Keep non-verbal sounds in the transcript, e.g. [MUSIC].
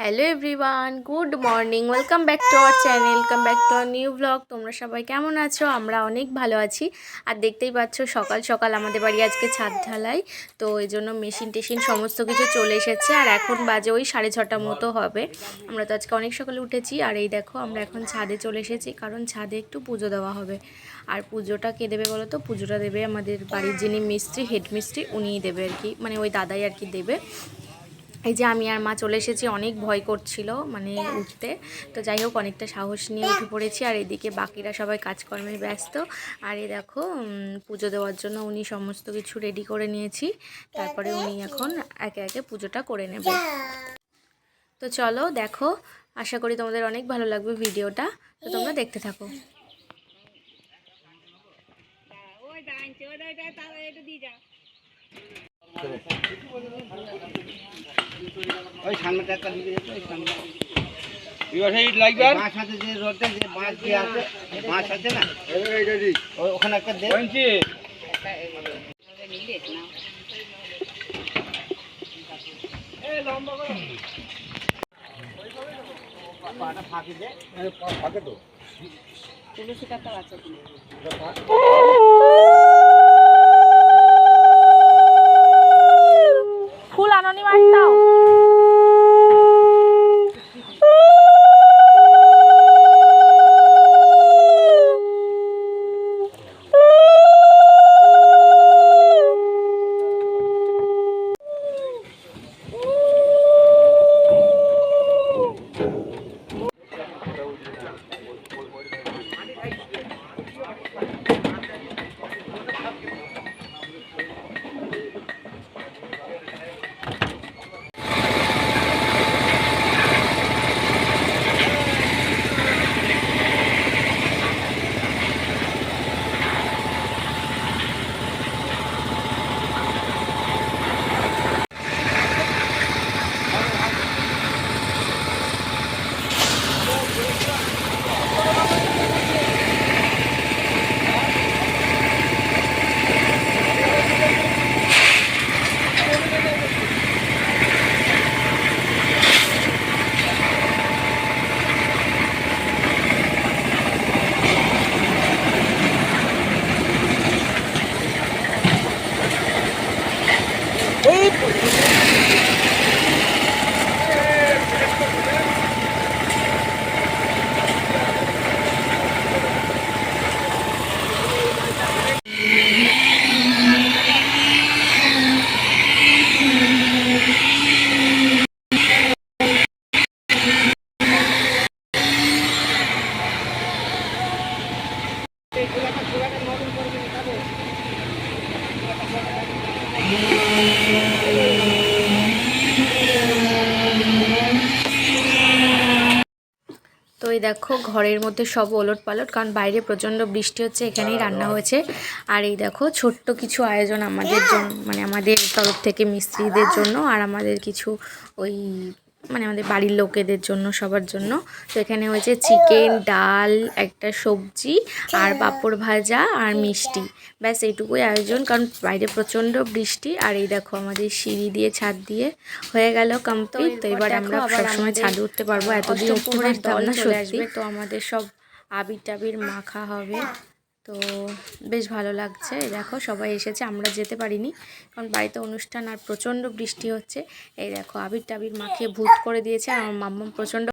Hello everyone, good morning, welcome back to our channel, welcome back to our new blog. তোমরা সবাই কেমন আছো? আমরা অনেক ভালো আছি। আর দেখতেই পাচ্ছ, সকাল সকাল আমাদের বাড়ি আজকে ছাদ ঢালাই, তো এই জন্য মেশিন টেশিন সমস্ত কিছু চলে এসেছে। আর এখন বাজে ওই সাড়ে ছটা মতো হবে। আমরা তো আজকে অনেক সকালে উঠেছি। আর এই দেখো, আমরা এখন ছাদে চলে এসেছি, কারণ ছাদে একটু পুজো দেওয়া হবে। আর পুজোটা কে দেবে বলো তো? পুজোটা দেবে আমাদের বাড়ির যিনি মিস্ত্রি, হেড মিস্ত্রি, উনিই দেবে আর কি। মানে ওই দাদাই আর কি দেবে। এই যে আমি আর মা চলে এসেছি, অনেক ভয় করছিল মানে উঠতে। তো যাই হোক, অনেকটা সাহস নিয়ে উঠে পড়েছি। আর এদিকে বাকিরা সবাই কাজকর্মে ব্যস্ত। আর এই দেখো পুজো দেওয়ার জন্য উনি সমস্ত কিছু রেডি করে নিয়েছি। তারপরে উনি এখন একে একে পুজোটা করে নেবে। তো চলো, দেখো, আশা করি তোমাদের অনেক ভালো লাগবে ভিডিওটা। তো তোমরা দেখতে থাকো। ওই সামনেটা একটা দিকে যেত ওই সামনে। এবার সেই লাগবে বাঁশ আছে। [LAUGHS] তো এই দেখো, ঘরের মধ্যে সব ওলট পালট কারণ বাইরে প্রচণ্ড বৃষ্টি হচ্ছে, এখানেই রান্না হয়েছে। আর এই দেখো, ছোট্ট কিছু আয়োজন আমাদের জন্য মানে আমাদের তরফ থেকে মিস্ত্রিদের জন্য, আর আমাদের কিছু ওই মানে আমাদের বাড়ির লোকেদের জন্য সবার জন্য। তো এখানে হয়েছে চিকেন ডাল একটা সবজি আর পাঁপড় ভাজা আর মিষ্টি। ব্যাস এইটুকুই আয়োজন কারণ বাইরে প্রচণ্ড বৃষ্টি। আর এই দেখো আমাদের সিঁড়ি দিয়ে ছাদ দিয়ে হয়ে গেল কমপ্লিট তো এবার আমরা সবসময় ছাদে উঠতে পারব। এতদিন না সত্যি। তো আমাদের সব আবির টাবির মাখা হবে। তো বেশ ভালো লাগছে। দেখো, সবাই এসেছে, আমরা যেতে পারিনি। কারণ বাড়িতে অনুষ্ঠান আর প্রচণ্ড বৃষ্টি হচ্ছে। এই দেখো, আবির টাবির মাখিয়ে ভূত করে দিয়েছে আমার মাম্মাম প্রচণ্ড